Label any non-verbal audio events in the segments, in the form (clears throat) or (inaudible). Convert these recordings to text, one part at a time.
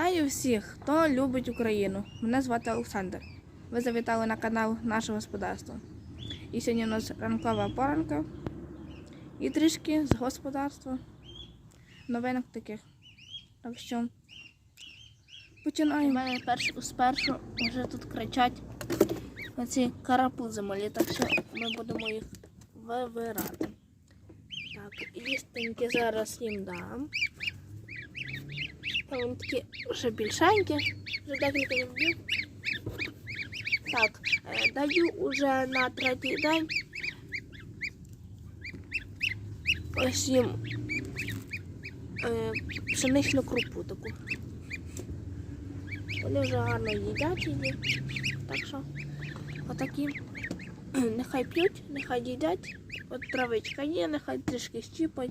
Вітаю всіх, хто любить Україну. Мене звати Олександр. Ви завітали на канал Наше господарство. І сьогодні у нас ранкова поранка і трішки з господарства. Новинок таких. Так що У починаємо. мене перш, спершу вже тут кричать оці карапузи малі, так що ми будемо їх вибирати. Так, їстеньки зараз їм дам. Та Вони такі вже більшенькі, вже декілька їм днів. Так, е, даю уже на третій день. Ось їм е, пшеничну крупу таку. Вони вже гарно їдять її. Так що отакі (clears throat) нехай п'ють, нехай їдять. От травичка є, нехай трішки щіпать,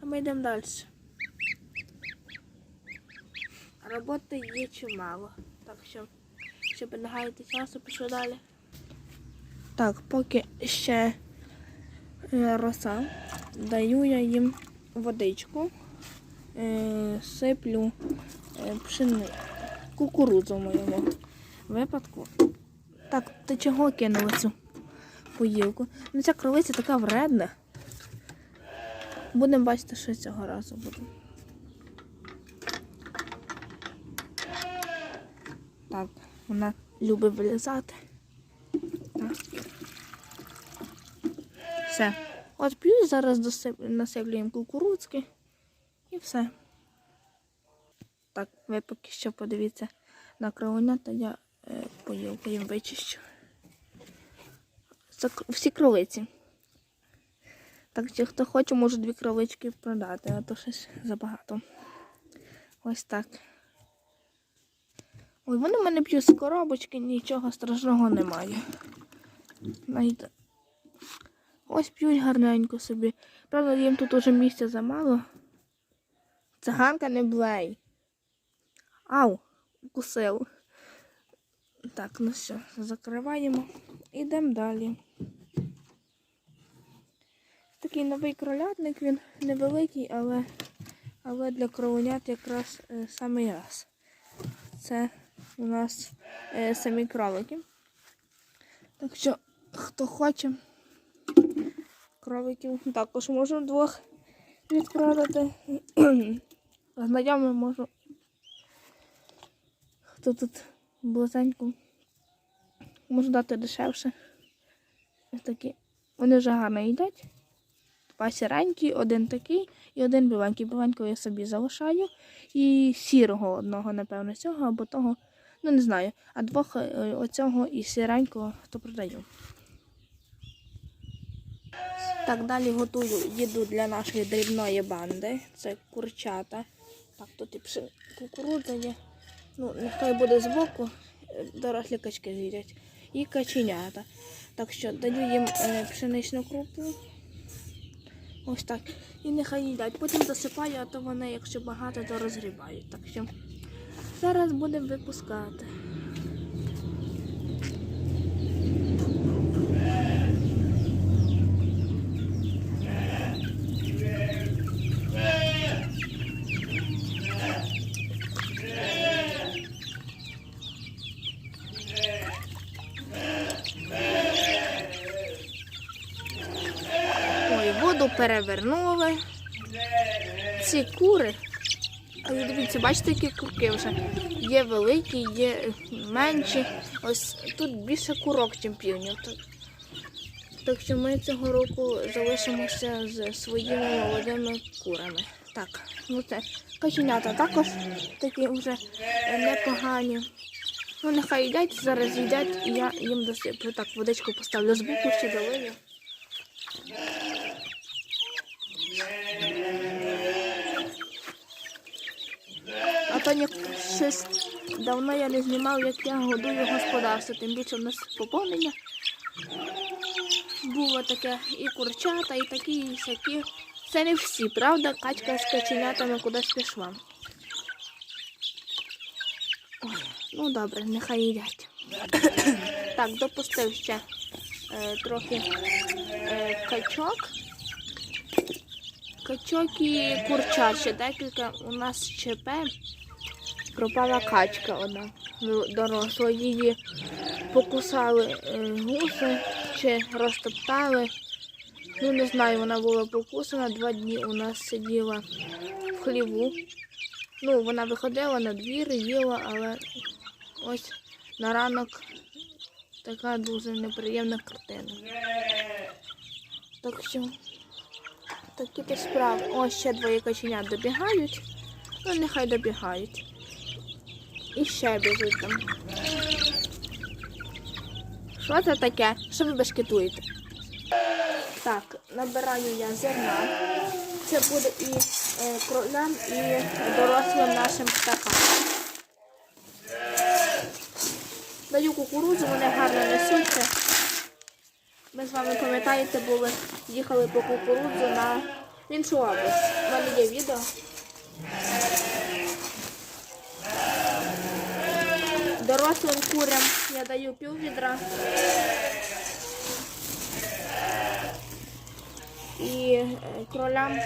а ми йдемо далі. Роботи є чимало. Так що, щоб не гаяти часу, пішли далі. Так, поки ще е, роса, даю я їм водичку, е, сиплю е, пшени, кукурудзу в моєму випадку. Так, ти чого кинула цю поїлку? Ну ця кролиця така вредна. Будемо бачити, що цього разу буде. Так, вона любить вилізати. Так. Все. От п'ють, зараз насиплюємо кукурудзки і все. Так, ви поки що подивіться на кровенята, я е, поїлку їм вичищу. Це всі кролиці. Так, що хто хоче, може дві кролички продати, а то щось забагато. Ось так. Ой, вони мене п'ють з коробочки, нічого страшного немає. Навіть Ось п'ють гарненько собі. Правда, їм тут уже місця замало. Циганка не блей. Ау, укусив. Так, ну все, закриваємо. Ідемо далі. Такий новий кролятник, він невеликий, але, але для кровенят якраз е, самий раз. Це у нас е, самі кролики. Так що, хто хоче, кроликів також можу двох відправити. (clears throat) Знайомим можу. Хто тут близенько. Можу дати дешевше. Ось такі. Вони вже гарно їдять. Два сіренькі, один такий і один біленький. Біленького я собі залишаю. І сірого одного, напевно, цього або того. Ну, не знаю. А двох е, оцього і сіренького то продаю. Так, далі готую їду для нашої дрібної банди. Це курчата. Так, тут і пши... кукурудза є. Ну, нехай буде збоку, е, дорослі качки з'їдять. І каченята. Так що даю їм е, пшеничну крупу. Ось так. І нехай їдять. Потім засипаю, а то вони, якщо багато, то розгрібають. Так що зараз будемо випускати. Ой, воду перевернули. Ці кури. Але дивіться, бачите, які курки вже. Є великі, є менші. Ось тут більше курок, ніж півнів. Так, що ми цього року залишимося з своїми молодими курами. Так, ну це каченята також такі вже непогані. Ну, нехай їдять, зараз їдять, і я їм досиплю. Так, водичку поставлю з боку, ще долию. А щось давно я не знімав, як я годую господарство. Тим більше в нас поповнення було таке і курчата, і такі, і сякі. Це не всі, правда? Качка з каченятами кудись пішла. Ой, ну добре, нехай їдять. (coughs) так, допустив ще е, трохи е, качок. Качок і курчат ще декілька у нас ЧП. Пропала качка одна доросла. Її покусали е, гуси чи розтоптали. Ну, не знаю, вона була покусана. Два дні у нас сиділа в хліву. Ну, вона виходила на двір, їла, але ось на ранок така дуже неприємна картина. Так що такі то справи. Ось ще двоє каченят добігають. Ну, нехай добігають. І ще біжуть там. Що це таке? Що ви бешкетуєте? Так, набираю я зерна. Це буде і е, кролям, і дорослим нашим птахам. Даю кукурудзу, вони гарно несуться. Ми з вами пам'ятаєте, були, їхали по кукурудзу на іншу область. У мене є відео. Дорослим курям я даю пів відра. І е, кролям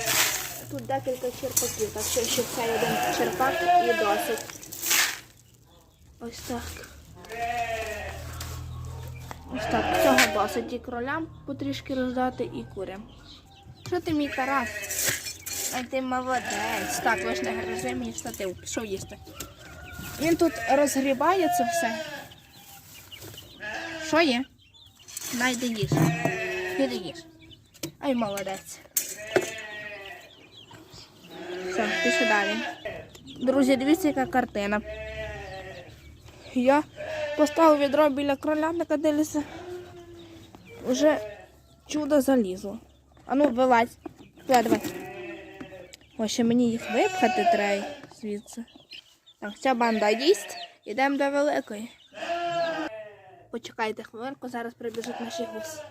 тут декілька черпаків, так що ще цей один черпак і досить. Ось так. Ось так, цього досить і кролям потрішки роздати, і курям. Що ти мій Тарас? А ти молодець. Так, ви ж не гризи мені штатив, пішов їсти. Він тут розгрібає це все. Що є? Найди їж. Піди їж. Ай, молодець. Все, пішли далі. Друзі, дивіться, яка картина. Я поставив відро біля кроля, накадилися. Уже чудо залізло. А ну, вилазь. Давай, давай. Ось ще мені їх випхати треба звідси. Так, ця банда їсть. Ідемо до великої. Почекайте хвилинку, зараз прибіжуть наші гуси.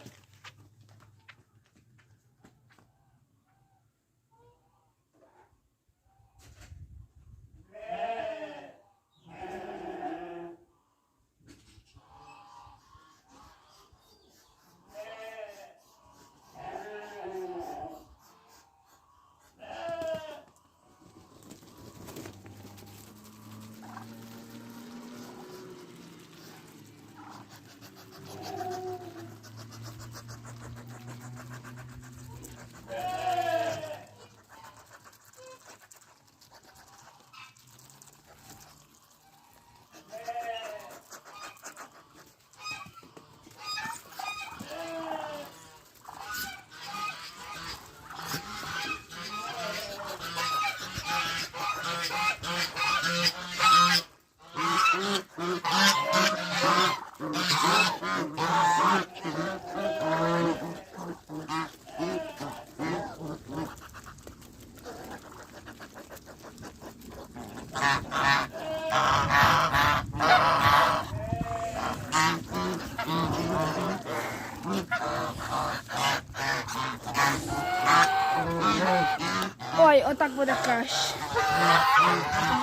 Ой, отак буде краще.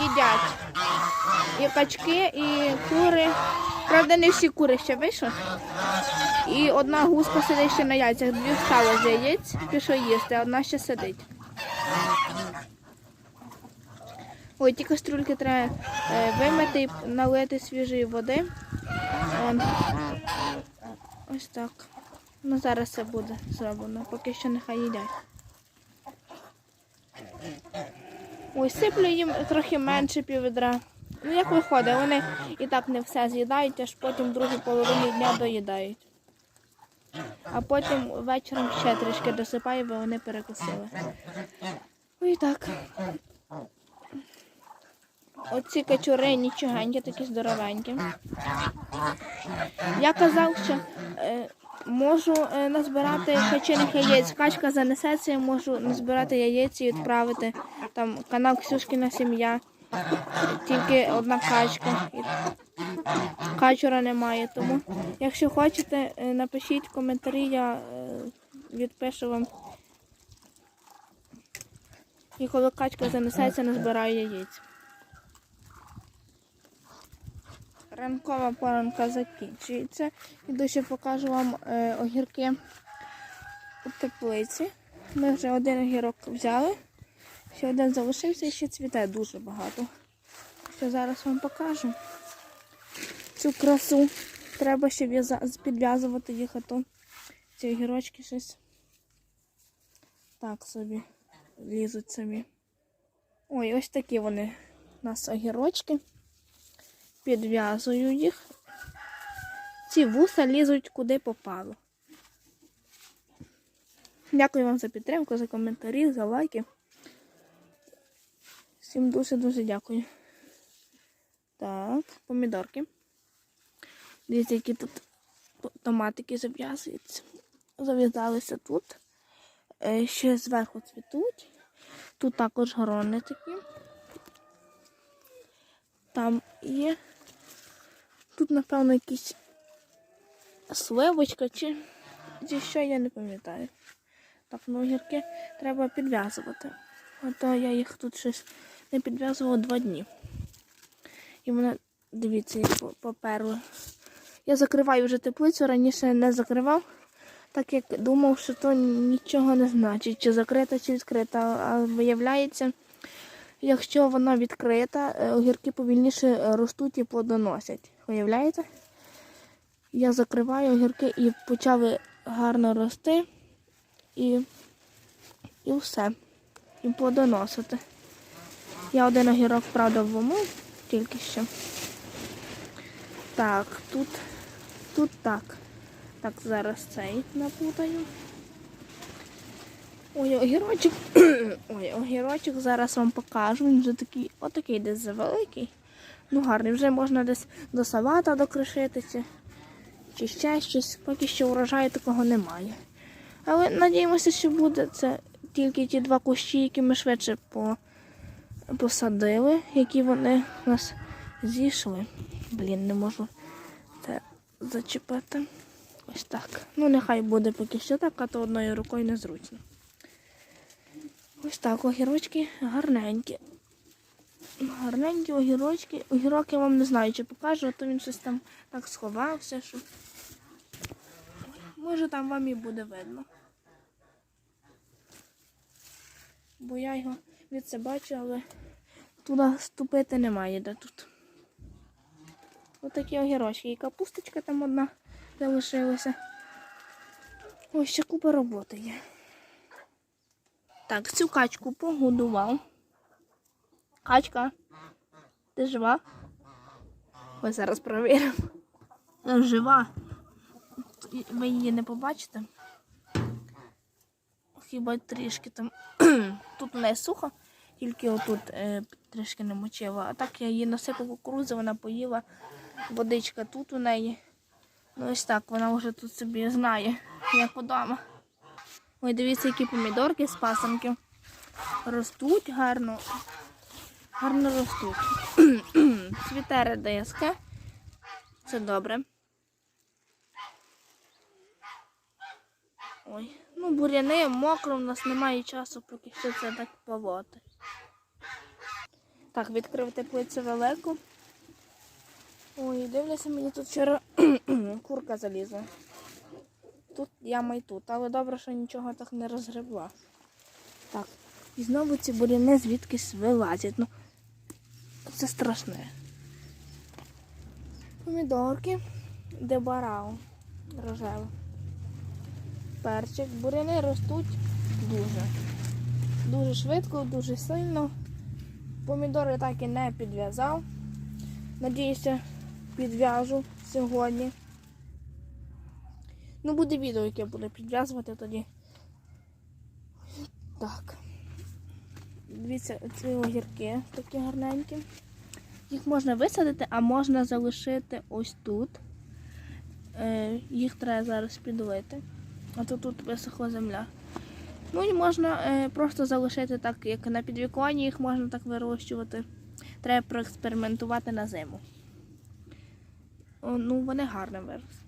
Їдять. І качки, і кури. Правда, не всі кури ще вийшли. І одна гуска сидить ще на яйцях, дві встали з яєць, пішов їсти, а одна ще сидить. Ой, ті каструльки треба е, вимити і налити свіжої води. Он. Ось так. Ну зараз це буде зроблено, поки що нехай їдять. Ой, сиплю їм трохи менше піввідра. Ну як виходить, вони і так не все з'їдають, аж потім другу половину дня доїдають. А потім вечором ще трішки досипаю, бо вони перекусили. Ой так. Оці качури нічогенькі, такі здоровенькі. Я казав, що е, можу е, назбирати качених яєць. Качка занесеться, я можу назбирати яєць і відправити. Там канал Ксюшкіна сім'я. Тільки одна качка. Качура немає. Тому, якщо хочете, е, напишіть коментарі, я е, відпишу вам. І коли качка занесеться, назбираю яєць. Ранкова поранка закінчується. Іду ще покажу вам е, огірки у теплиці. Ми вже один огірок взяли. Ще один залишився і ще цвіте дуже багато. Ще зараз вам покажу цю красу. Треба ще підв'язувати їх, а то ці огірочки щось так собі лізуть собі. Ой, ось такі вони у нас огірочки. Підв'язую їх. Ці вуса лізуть куди попало. Дякую вам за підтримку, за коментарі, за лайки. Всім дуже-дуже дякую. Так, помідорки. Дивіться, які тут томатики зав'язуються. Зав'язалися тут. Е, Ще зверху цвітуть. Тут також грони такі. Там є. Тут, напевно, якісь сливочка чи, чи що, я не пам'ятаю. Так, ну огірки треба підв'язувати. А то я їх тут щось не підв'язувала два дні. І вони, дивіться, як по- поперли. Я закриваю вже теплицю, раніше не закривав, так як думав, що то нічого не значить, чи закрита, чи відкрита. А виявляється, якщо вона відкрита, е, огірки повільніше ростуть і плодоносять. Виявляєте? Я закриваю огірки і почали гарно рости. І, і все. І плодоносити. Я один огірок, правда, вомив тільки що. Так, тут, тут так. Так, зараз цей напутаю. Ой, огірочок. (clears throat) Ой, огірочок зараз вам покажу. Він вже такий, отакий десь завеликий. Ну гарний, вже можна десь до салата докришити чи, чи ще щось. Поки що урожаю такого немає. Але надіємося, що буде це тільки ті два кущі, які ми швидше по, посадили, які вони у нас зійшли. Блін, не можу це зачепити. Ось так. Ну, нехай буде поки що так, а то одною рукою незручно. Ось так, огірочки гарненькі. Гарненькі огірочки. Огірок я вам не знаю, чи покажу, а то він щось там так сховався, що. Може там вам і буде видно. Бо я його від це бачу, але туди ступити немає де тут. Отакі огірочки. І капусточка там одна залишилася. Ось ще купа роботи є. Так, цю качку погодував. Качка, ти жива? Ось зараз провіримо. Е, Жива. Ви її не побачите. Хіба трішки там. (clears throat) Тут у неї сухо, тільки отут е, трішки не мочила. А так я її насипав кукурудзи, вона поїла. Водичка тут у неї. Ну ось так, вона вже тут собі знає, як вдома. Ой, дивіться, які помідорки з пасанки. Ростуть гарно. Гарно ростуть. Цвіте редиска. Це добре. Ой, ну буряни мокро, в нас немає часу, поки що це так полоти. Так, відкрив теплицю велику. Ой, дивлюся, мені тут вчора (clears throat) курка залізла. Тут яма й тут, але добре, що нічого так не розгребла. Так, і знову ці буряни звідкись вилазять. Ну, це страшне. Помідорки, дебарау рожева. Перчик. Буряни ростуть дуже. Дуже швидко, дуже сильно. Помідори так і не підв'язав. Надіюся, підв'яжу сьогодні. Ну, буде відео, яке я буду підв'язувати тоді. Так. Дивіться, ці огірки такі гарненькі. Їх можна висадити, а можна залишити ось тут. Е, їх треба зараз підлити. А то тут висохла земля. Ну і можна е, просто залишити так, як на підвіконні, їх можна так вирощувати. Треба проекспериментувати на зиму. О, ну, вони гарно виросли.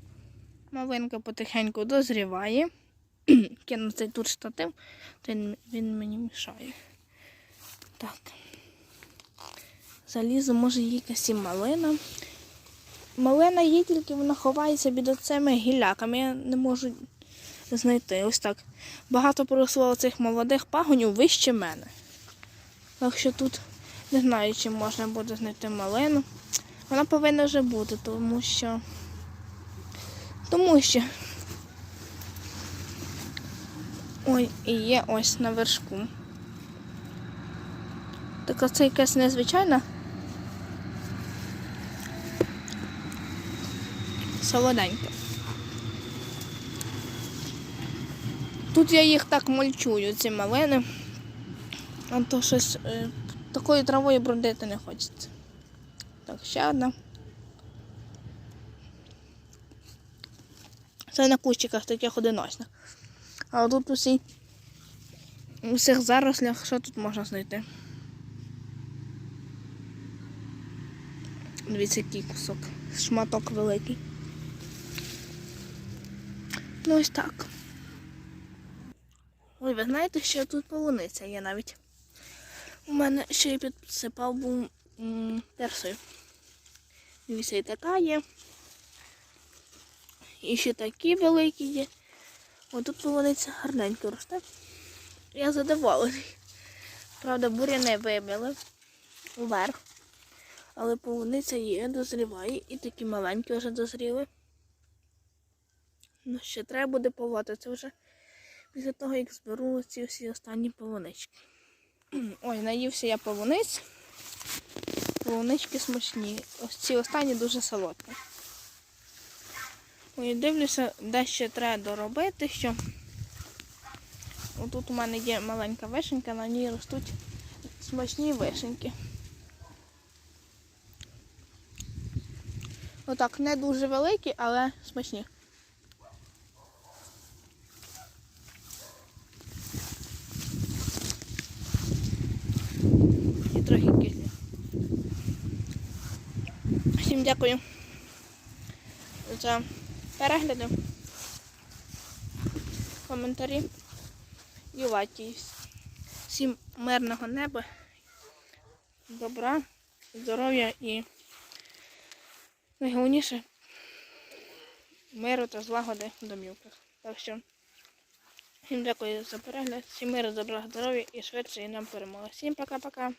Малинка потихеньку дозріває. (clears throat) Кину цей тут штатив, то він мені мішає. Так. Залізу, може, є якась і малина. Малина є, тільки вона ховається під оцими гілляками. Я не можу знайти. Ось так. Багато поросло цих молодих пагонів вище мене. Так що тут Не знаю, чи можна буде знайти малину. Вона повинна вже бути, тому що. Тому що. Ой, і є ось на вершку. Так це якась незвичайна. Солоденька. Тут я їх так мульчую, ці малини. А то щось е, такою травою бродити не хочеться. Так, ще одна. Це на кущиках таких одиночних. А тут усі у всіх зарослях, що тут можна знайти? Дивіться, який кусок. Шматок великий. Ну ось так. Ой, ви знаєте, що тут полуниця є навіть. У мене ще й підсипав був персою. Дивіться, і така є. І ще такі великі є. О, тут полуниця гарненько росте. Я задоволений. Правда, буряни вибили вверх. Але полуниця є, дозріває і такі маленькі вже дозріли. Ну, ще треба буде полоти. Це вже після того, як зберу ці всі останні полунички. (clears throat) Ой, наївся я полуниць. Полунички смачні. Ось ці останні дуже солодкі. Ой, дивлюся, де ще треба доробити, що отут у мене є маленька вишенька, на ній ростуть смачні вишеньки. Отак, не дуже великі, але смачні. І трохи кислі. Всім дякую за перегляди, коментарі і лайки. Всім мирного неба, добра, здоров'я і найголовніше миру та злагоди в домівках. Так що всім дякую за перегляд, всім миру, добра, здоров'я і швидше і нам перемоги. Всім пока-пока.